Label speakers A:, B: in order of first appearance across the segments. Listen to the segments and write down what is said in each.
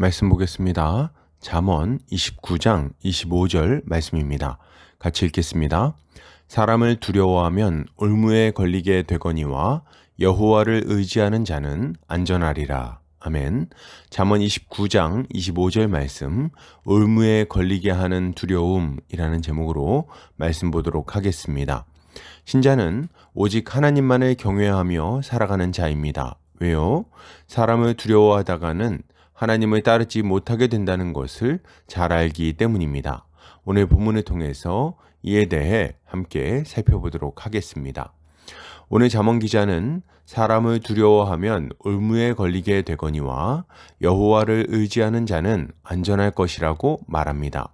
A: 말씀 보겠습니다. 잠언 29장 25절 말씀입니다. 같이 읽겠습니다. 사람을 두려워하면 올무에 걸리게 되거니와 여호와를 의지하는 자는 안전하리라. 아멘. 잠언 29장 25절 말씀 올무에 걸리게 하는 두려움이라는 제목으로 말씀 보도록 하겠습니다. 신자는 오직 하나님만을 경외하며 살아가는 자입니다. 왜요? 사람을 두려워하다가는 하나님을 따르지 못하게 된다는 것을 잘 알기 때문입니다. 오늘 본문을 통해서 이에 대해 함께 살펴보도록 하겠습니다. 오늘 자문 기자는 사람을 두려워하면 올무에 걸리게 되거니와 여호와를 의지하는 자는 안전할 것이라고 말합니다.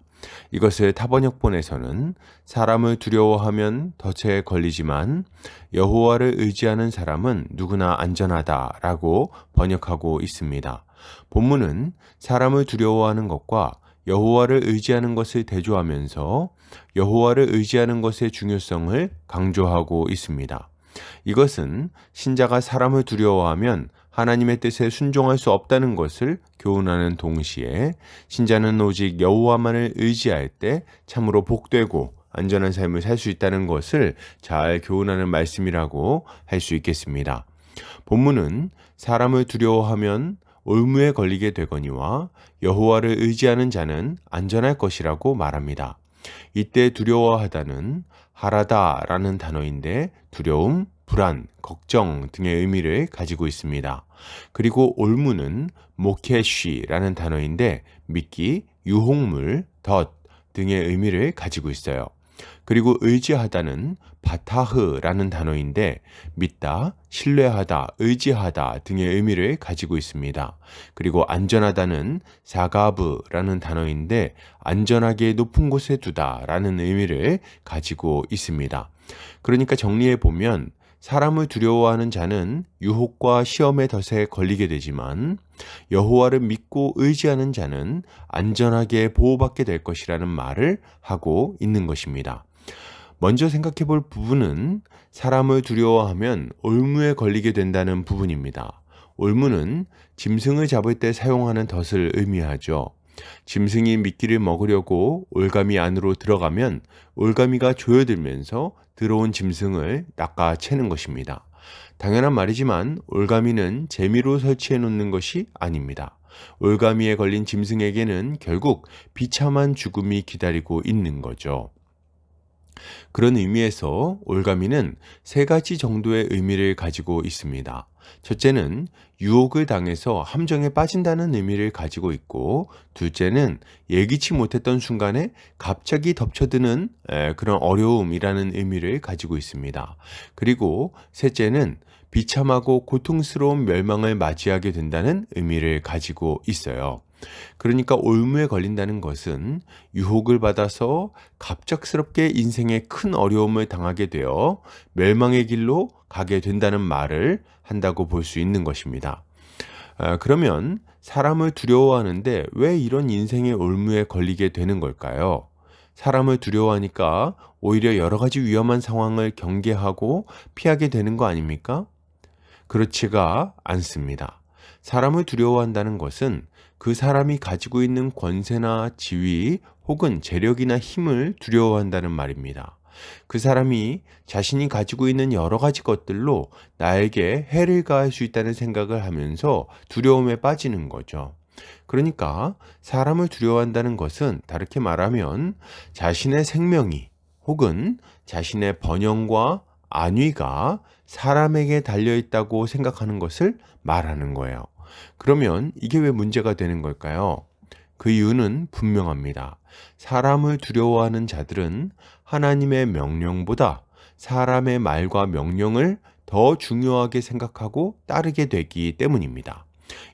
A: 이것을 타번역본에서는 사람을 두려워하면 덫에 걸리지만 여호와를 의지하는 사람은 누구나 안전하다라고 번역하고 있습니다. 본문은 사람을 두려워하는 것과 여호와를 의지하는 것을 대조하면서 여호와를 의지하는 것의 중요성을 강조하고 있습니다. 이것은 신자가 사람을 두려워하면 하나님의 뜻에 순종할 수 없다는 것을 교훈하는 동시에 신자는 오직 여호와만을 의지할 때 참으로 복되고 안전한 삶을 살 수 있다는 것을 잘 교훈하는 말씀이라고 할 수 있겠습니다. 본문은 사람을 두려워하면 올무에 걸리게 되거니와 여호와를 의지하는 자는 안전할 것이라고 말합니다. 이때 두려워하다는 하라다라는 단어인데 두려움, 불안, 걱정 등의 의미를 가지고 있습니다. 그리고 올무는 모케쉬라는 단어인데 믿기, 유혹물, 덫 등의 의미를 가지고 있어요. 그리고 의지하다는 바타흐라는 단어인데 믿다, 신뢰하다, 의지하다 등의 의미를 가지고 있습니다. 그리고 안전하다는 사가브라는 단어인데 안전하게 높은 곳에 두다라는 의미를 가지고 있습니다. 그러니까 정리해 보면 사람을 두려워하는 자는 유혹과 시험의 덫에 걸리게 되지만 여호와를 믿고 의지하는 자는 안전하게 보호받게 될 것이라는 말을 하고 있는 것입니다. 먼저 생각해 볼 부분은 사람을 두려워하면 올무에 걸리게 된다는 부분입니다. 올무는 짐승을 잡을 때 사용하는 덫을 의미하죠. 짐승이 미끼를 먹으려고 올가미 안으로 들어가면 올가미가 조여들면서 들어온 짐승을 낚아채는 것입니다. 당연한 말이지만 올가미는 재미로 설치해 놓는 것이 아닙니다. 올가미에 걸린 짐승에게는 결국 비참한 죽음이 기다리고 있는 거죠. 그런 의미에서 올가미는 세 가지 정도의 의미를 가지고 있습니다. 첫째는 유혹을 당해서 함정에 빠진다는 의미를 가지고 있고, 둘째는 예기치 못했던 순간에 갑자기 덮쳐드는 그런 어려움이라는 의미를 가지고 있습니다. 그리고 셋째는 비참하고 고통스러운 멸망을 맞이하게 된다는 의미를 가지고 있어요. 그러니까 올무에 걸린다는 것은 유혹을 받아서 갑작스럽게 인생에 큰 어려움을 당하게 되어 멸망의 길로 가게 된다는 말을 한다고 볼 수 있는 것입니다. 아, 그러면 사람을 두려워하는데 왜 이런 인생의 올무에 걸리게 되는 걸까요? 사람을 두려워하니까 오히려 여러 가지 위험한 상황을 경계하고 피하게 되는 거 아닙니까? 그렇지가 않습니다. 사람을 두려워한다는 것은 그 사람이 가지고 있는 권세나 지위 혹은 재력이나 힘을 두려워한다는 말입니다. 그 사람이 자신이 가지고 있는 여러 가지 것들로 나에게 해를 가할 수 있다는 생각을 하면서 두려움에 빠지는 거죠. 그러니까 사람을 두려워한다는 것은 다르게 말하면 자신의 생명이 혹은 자신의 번영과 안위가 사람에게 달려 있다고 생각하는 것을 말하는 거예요. 그러면 이게 왜 문제가 되는 걸까요? 그 이유는 분명합니다. 사람을 두려워하는 자들은 하나님의 명령보다 사람의 말과 명령을 더 중요하게 생각하고 따르게 되기 때문입니다.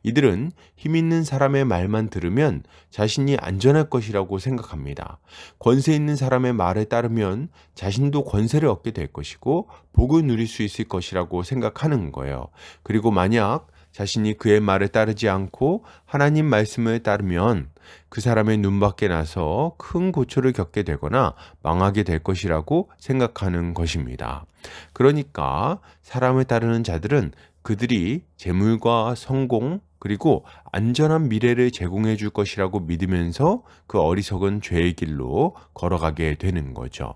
A: 이들은 힘 있는 사람의 말만 들으면 자신이 안전할 것이라고 생각합니다. 권세 있는 사람의 말에 따르면 자신도 권세를 얻게 될 것이고 복을 누릴 수 있을 것이라고 생각하는 거예요. 그리고 만약 자신이 그의 말에 따르지 않고 하나님 말씀을 따르면 그 사람의 눈밖에 나서 큰 고초를 겪게 되거나 망하게 될 것이라고 생각하는 것입니다. 그러니까 사람을 따르는 자들은 그들이 재물과 성공 그리고 안전한 미래를 제공해 줄 것이라고 믿으면서 그 어리석은 죄의 길로 걸어가게 되는 거죠.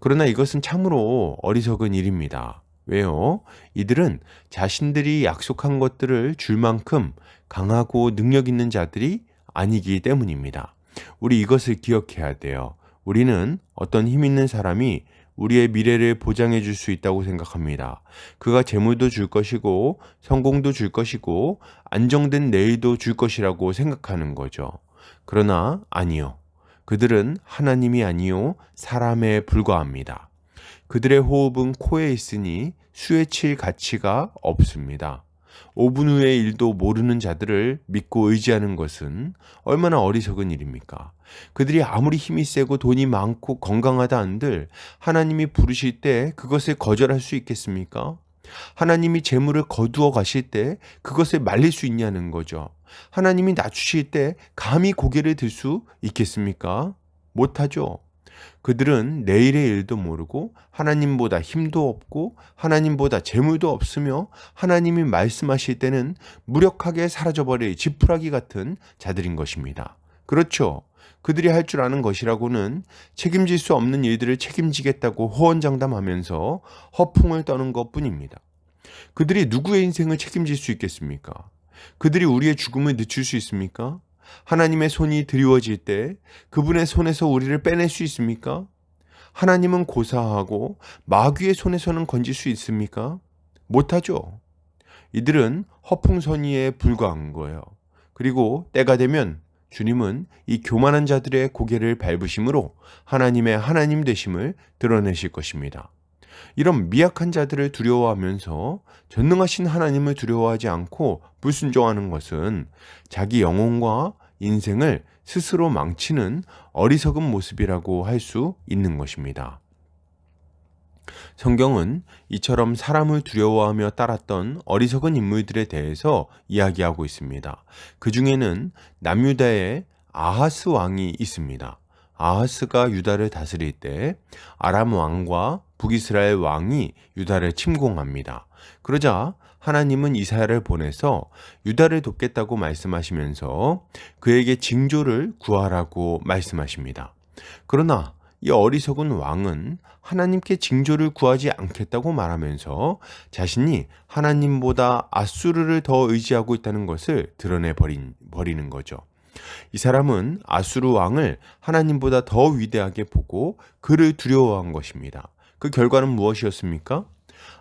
A: 그러나 이것은 참으로 어리석은 일입니다. 왜요? 이들은 자신들이 약속한 것들을 줄 만큼 강하고 능력 있는 자들이 아니기 때문입니다. 우리 이것을 기억해야 돼요. 우리는 어떤 힘 있는 사람이 우리의 미래를 보장해 줄 수 있다고 생각합니다. 그가 재물도 줄 것이고 성공도 줄 것이고 안정된 내일도 줄 것이라고 생각하는 거죠. 그러나 아니요. 그들은 하나님이 아니요 사람에 불과합니다. 그들의 호흡은 코에 있으니 수에 칠 가치가 없습니다. 5분 후의 일도 모르는 자들을 믿고 의지하는 것은 얼마나 어리석은 일입니까? 그들이 아무리 힘이 세고 돈이 많고 건강하다 한들 하나님이 부르실 때 그것을 거절할 수 있겠습니까? 하나님이 재물을 거두어 가실 때 그것을 말릴 수 있냐는 거죠. 하나님이 낮추실 때 감히 고개를 들 수 있겠습니까? 못하죠. 그들은 내일의 일도 모르고 하나님보다 힘도 없고 하나님보다 재물도 없으며 하나님이 말씀하실 때는 무력하게 사라져버릴 지푸라기 같은 자들인 것입니다. 그렇죠. 그들이 할 줄 아는 것이라고는 책임질 수 없는 일들을 책임지겠다고 호언장담하면서 허풍을 떠는 것 뿐입니다. 그들이 누구의 인생을 책임질 수 있겠습니까? 그들이 우리의 죽음을 늦출 수 있습니까? 하나님의 손이 드리워질 때 그분의 손에서 우리를 빼낼 수 있습니까? 하나님은 고사하고 마귀의 손에서는 건질 수 있습니까? 못하죠. 이들은 허풍선이에 불과한 거예요. 그리고 때가 되면 주님은 이 교만한 자들의 고개를 밟으심으로 하나님의 하나님 되심을 드러내실 것입니다. 이런 미약한 자들을 두려워하면서 전능하신 하나님을 두려워하지 않고 불순종하는 것은 자기 영혼과 인생을 스스로 망치는 어리석은 모습이라고 할 수 있는 것입니다. 성경은 이처럼 사람을 두려워하며 따랐던 어리석은 인물들에 대해서 이야기하고 있습니다. 그 중에는 남유다의 아하스 왕이 있습니다. 아하스가 유다를 다스릴 때 아람 왕과 북이스라엘 왕이 유다를 침공합니다. 그러자 하나님은 이사야를 보내서 유다를 돕겠다고 말씀하시면서 그에게 징조를 구하라고 말씀하십니다. 그러나 이 어리석은 왕은 하나님께 징조를 구하지 않겠다고 말하면서 자신이 하나님보다 아수르를 더 의지하고 있다는 것을 드러내 버린, 버리는 거죠. 이 사람은 아수르 왕을 하나님보다 더 위대하게 보고 그를 두려워한 것입니다. 그 결과는 무엇이었습니까?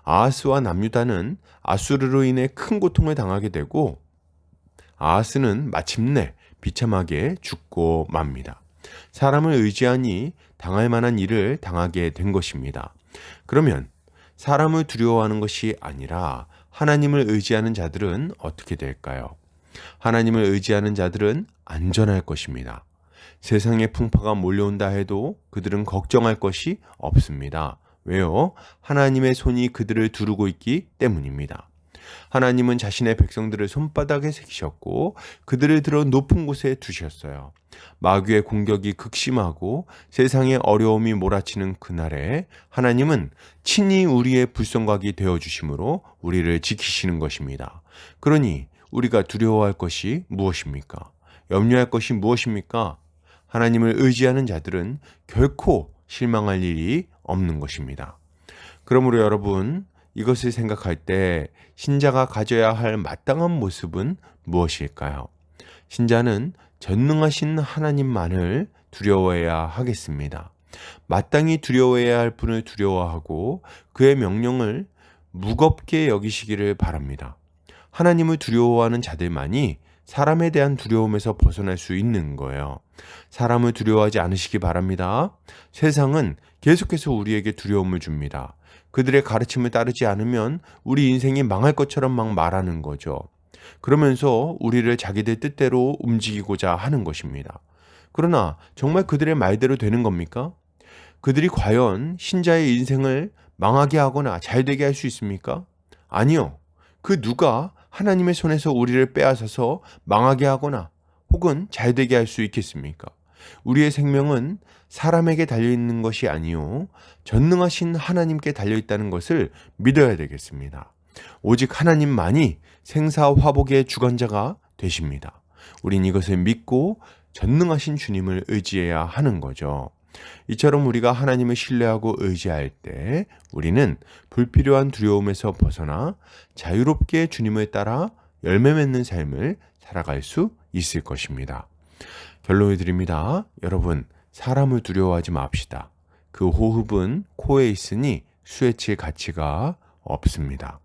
A: 아하스와 남유다는 아수르로 인해 큰 고통을 당하게 되고 아하스는 마침내 비참하게 죽고 맙니다. 사람을 의지하니 당할 만한 일을 당하게 된 것입니다. 그러면 사람을 두려워하는 것이 아니라 하나님을 의지하는 자들은 어떻게 될까요? 하나님을 의지하는 자들은 안전할 것입니다. 세상의 풍파가 몰려온다 해도 그들은 걱정할 것이 없습니다. 왜요? 하나님의 손이 그들을 두르고 있기 때문입니다. 하나님은 자신의 백성들을 손바닥에 새기셨고 그들을 들어 높은 곳에 두셨어요. 마귀의 공격이 극심하고 세상의 어려움이 몰아치는 그날에 하나님은 친히 우리의 불성각이 되어 주심으로 우리를 지키시는 것입니다. 그러니 우리가 두려워할 것이 무엇입니까? 염려할 것이 무엇입니까? 하나님을 의지하는 자들은 결코 실망할 일이 없는 것입니다. 그러므로 여러분, 이것을 생각할 때 신자가 가져야 할 마땅한 모습은 무엇일까요? 신자는 전능하신 하나님만을 두려워해야 하겠습니다. 마땅히 두려워해야 할 분을 두려워하고 그의 명령을 무겁게 여기시기를 바랍니다. 하나님을 두려워하는 자들만이 사람에 대한 두려움에서 벗어날 수 있는 거예요. 사람을 두려워하지 않으시기 바랍니다. 세상은 계속해서 우리에게 두려움을 줍니다. 그들의 가르침을 따르지 않으면 우리 인생이 망할 것처럼 막 말하는 거죠. 그러면서 우리를 자기들 뜻대로 움직이고자 하는 것입니다. 그러나 정말 그들의 말대로 되는 겁니까? 그들이 과연 신자의 인생을 망하게 하거나 잘 되게 할 수 있습니까? 아니요. 그 누가 하나님의 손에서 우리를 빼앗아서 망하게 하거나 혹은 잘 되게 할 수 있겠습니까? 우리의 생명은 사람에게 달려 있는 것이 아니요 전능하신 하나님께 달려 있다는 것을 믿어야 되겠습니다. 오직 하나님만이 생사화복의 주관자가 되십니다. 우린 이것을 믿고 전능하신 주님을 의지해야 하는 거죠. 이처럼 우리가 하나님을 신뢰하고 의지할 때 우리는 불필요한 두려움에서 벗어나 자유롭게 주님을 따라 열매 맺는 삶을 살아갈 수 있을 것입니다. 결론을 드립니다. 여러분, 사람을 두려워하지 맙시다. 그 호흡은 코에 있으니 수에칠 가치가 없습니다.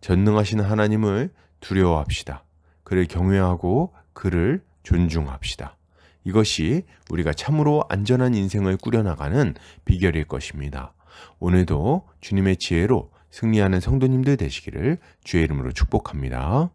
A: 전능하신 하나님을 두려워합시다. 그를 경외하고 그를 존중합시다. 이것이 우리가 참으로 안전한 인생을 꾸려나가는 비결일 것입니다. 오늘도 주님의 지혜로 승리하는 성도님들 되시기를 주의 이름으로 축복합니다.